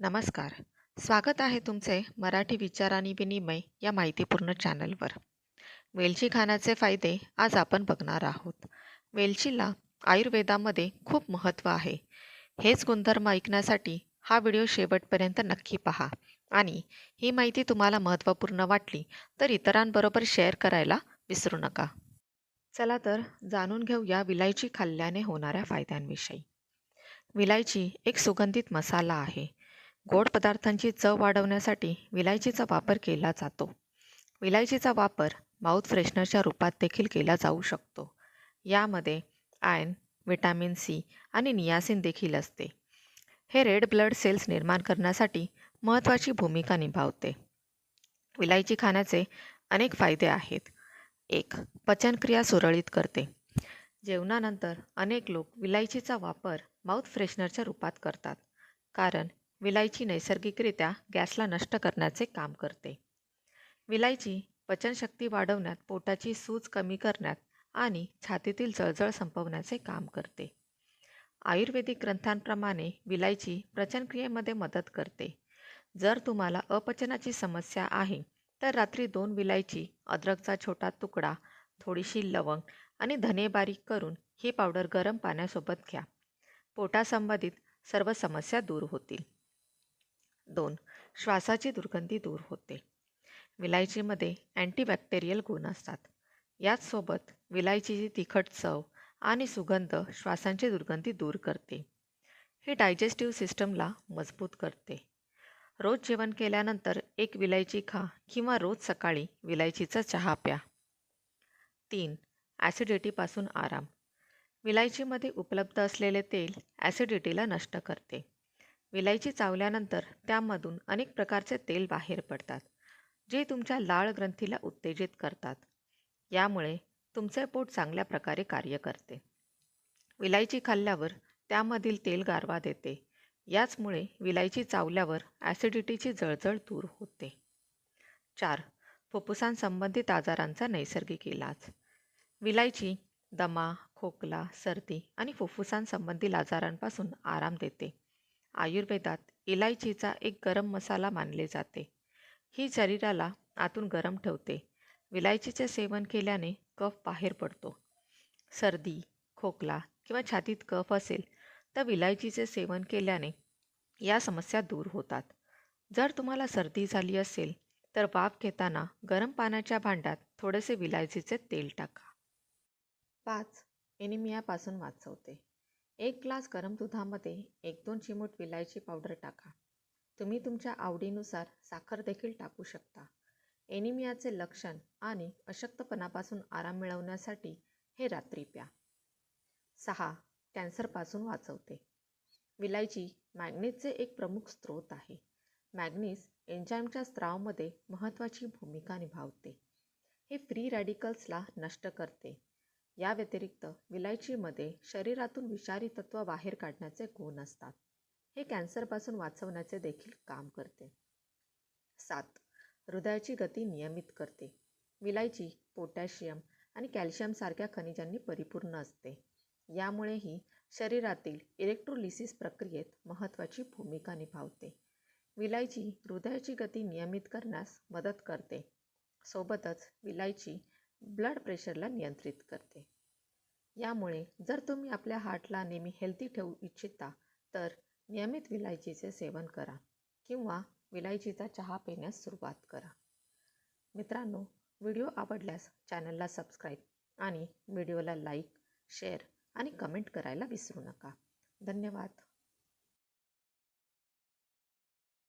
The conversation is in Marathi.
नमस्कार. स्वागत आहे तुमचे मराठी विचार आणि विनिमय या माहितीपूर्ण चॅनलवर. वेलची खाण्याचे फायदे आज आपण बघणार आहोत. वेलचीला आयुर्वेदामध्ये खूप महत्त्व आहे. हेच गुणधर्म ऐकण्यासाठी हा व्हिडिओ शेवटपर्यंत नक्की पहा आणि ही माहिती तुम्हाला महत्त्वपूर्ण वाटली तर इतरांबरोबर शेअर करायला विसरू नका. चला तर जाणून घेऊया विलायची खाल्ल्याने होणाऱ्या फायद्यांविषयी. विलायची एक सुगंधित मसाला आहे. गोड पदार्थांची चव वाढवण्यासाठी विलायचीचा वापर केला जातो. विलायचीचा वापर माउथ फ्रेशनरच्या रूपात देखील केला जाऊ शकतो. यामध्ये आयन व्हिटॅमिन सी आणि नियासिन देखील असते. हे रेड ब्लड सेल्स निर्माण करण्यासाठी महत्त्वाची भूमिका निभावते. विलायची खाण्याचे अनेक फायदे आहेत. एक पचनक्रिया सुरळीत करते. जेवणानंतर अनेक लोक विलायचीचा वापर माउथ फ्रेशनरच्या रूपात करतात कारण विलायची नैसर्गिकरित्या गॅसला नष्ट करण्याचे काम करते. विलायची पचनशक्ती वाढवण्यात, पोटाची सूज कमी करण्यात आणि छातीतील जळजळ संपवण्याचे काम करते. आयुर्वेदिक ग्रंथांप्रमाणे विलायची पचनक्रियेमध्ये मदत करते. जर तुम्हाला अपचनाची समस्या आहे तर रात्री दोन विलायची, अद्रकचा छोटा तुकडा, थोडीशी लवंग आणि धने बारीक करून ही पावडर गरम पाण्यासोबत घ्या. पोटासंबंधित सर्व समस्या दूर होतील. दोन श्वासाची दुर्गंधी दूर होते. विलायचीमध्ये अँटीबॅक्टेरियल गुण असतात. याचसोबत विलायचीची तिखट चव आणि सुगंध श्वासांची दुर्गंधी दूर करते. हे डायजेस्टिव्ह सिस्टमला मजबूत करते. रोज जेवण केल्यानंतर एक विलायची खा किंवा रोज सकाळी विलायचीचा चहा प्या. तीन ॲसिडिटीपासून आराम. विलायचीमध्ये उपलब्ध असलेले तेल ॲसिडिटीला नष्ट करते. विलायची चावल्यानंतर त्यामधून अनेक प्रकारचे तेल बाहेर पडतात, जे तुमच्या लाळ ग्रंथीला उत्तेजित करतात. यामुळे तुमचे पोट चांगल्या प्रकारे कार्य करते. विलायची खाल्ल्यावर त्यामधील तेल गारवा देते. याचमुळे विलायची चावल्यावर ॲसिडिटीची जळजळ दूर होते. चार फुफ्फुसांसंबंधित आजारांचा नैसर्गिक इलाज. विलायची दमा, खोकला, सर्दी आणि फुफ्फुसांसंबंधित आजारांपासून आराम देते. आयुर्वेदात इलायचीचा एक गरम मसाला मानले जाते. ही शरीराला आतून गरम ठेवते. विलायचीचे सेवन केल्याने कफ बाहेर पडतो. सर्दी, खोकला किंवा छातीत कफ असेल तर विलायचीचे सेवन केल्याने या समस्या दूर होतात. जर तुम्हाला सर्दी झाली असेल तर वाफ घेताना गरम पाण्याच्या भांड्यात थोडेसे विलायचीचे तेल टाका. पाच एनिमियापासून वाचवते. एक ग्लास गरम दुधामध्ये एक दोन चिमूट विलायची पावडर टाका. तुम्ही तुमच्या आवडीनुसार साखर देखील टाकू शकता. एनिमियाचे लक्षण आणि अशक्तपणापासून आराम मिळवण्यासाठी हे रात्री प्या. सहा कॅन्सरपासून वाचवते. विलायची मॅग्नीजचे एक प्रमुख स्रोत आहे. मॅग्नीज एन्झाईमच्या स्त्रावमध्ये महत्त्वाची भूमिका निभावते. हे फ्री रॅडिकल्सला नष्ट करते. या व्यतिरिक्त विलायचीमध्ये शरीरातून विषारी तत्त्व बाहेर काढण्याचे गुण असतात. हे कॅन्सरपासून वाचवण्याचे देखील काम करते. सात हृदयाची गती नियमित करते. विलायची पोटॅशियम आणि कॅल्शियमसारख्या खनिजांनी परिपूर्ण असते. यामुळेही शरीरातील इलेक्ट्रोलिसिस प्रक्रियेत महत्त्वाची भूमिका निभावते. विलायची हृदयाची गती नियमित करण्यास मदत करते. सोबतच विलायची ब्लड प्रेशरला नियंत्रित करते. यामुळे जर तुम्ही आपल्या हार्टला नेहमी हेल्दी ठेवू इच्छिता तर नियमित विलायचीचे सेवन करा किंवा विलायचीचा चहा पिण्यास सुरुवात करा. मित्रांनो, व्हिडिओ आवडल्यास चॅनलला सबस्क्राईब आणि व्हिडिओला लाईक, शेअर आणि कमेंट करायला विसरू नका. धन्यवाद.